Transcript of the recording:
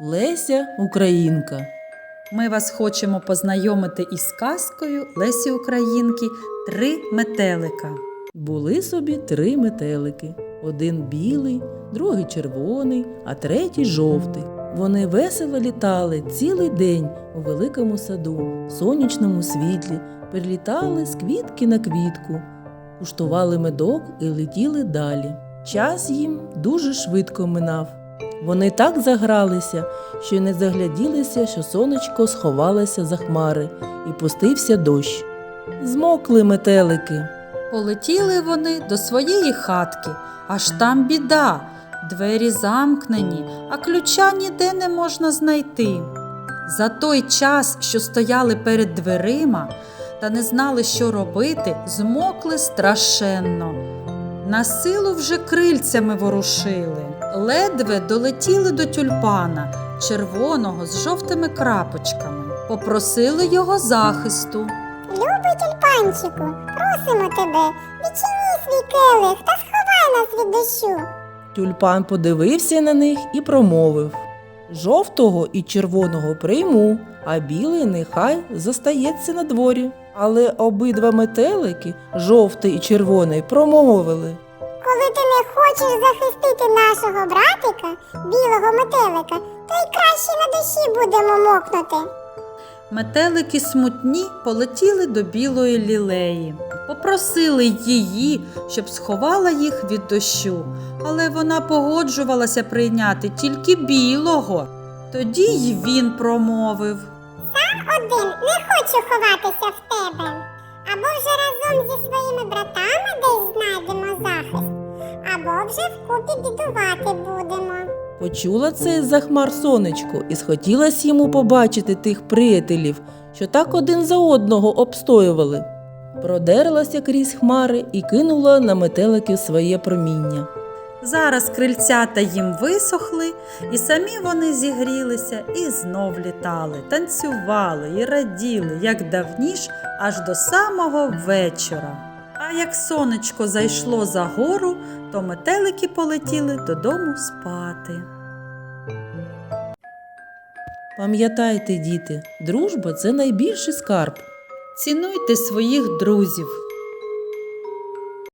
Леся Українка. Ми вас хочемо познайомити із казкою Лесі Українки Три метелика. Були собі три метелики: один білий, другий червоний, а третій жовтий. Вони весело літали цілий день у великому саду, в сонячному світлі, перелітали з квітки на квітку, куштували медок і летіли далі. Час їм дуже швидко минав. Вони так загралися, що й не загляділися, що сонечко сховалося за хмари і пустився дощ. Змокли метелики. Полетіли вони до своєї хатки, аж там біда. Двері замкнені, а ключа ніде не можна знайти. За той час, що стояли перед дверима та не знали, що робити, змокли страшенно. На силу вже крильцями ворушили. Ледве долетіли до тюльпана, червоного з жовтими крапочками. Попросили його захисту. Любий тюльпанчику, просимо тебе, відчини свій келих та сховай нас від дощу. Тюльпан подивився на них і промовив Жовтого і червоного прийму, а білий нехай зостається на дворі. Але обидва метелики, жовтий і червоний, промовили. Коли ти не хочеш захистити нашого братика, білого метелика, то й краще на душі будемо мокнути. Метелики смутні полетіли до білої лілеї. Попросили її, щоб сховала їх від дощу, але вона погоджувалася прийняти тільки білого. Тоді й він промовив. Сам Один не хочу ховатися в тебе. Або вже разом зі своїми братами десь знайдемо вже вкупі бідувати будемо. Почула це з-за хмар сонечко і схотілось йому побачити тих приятелів, що так один за одного обстоювали. Продерлася крізь хмари і кинула на метеликів своє проміння. Зараз крильцята їм висохли, і самі вони зігрілися і знов літали, танцювали і раділи, як давніш, аж до самого вечора. А як сонечко зайшло за гору, то метелики полетіли додому спати. Пам'ятайте, діти, дружба це найбільший скарб. Цінуйте своїх друзів,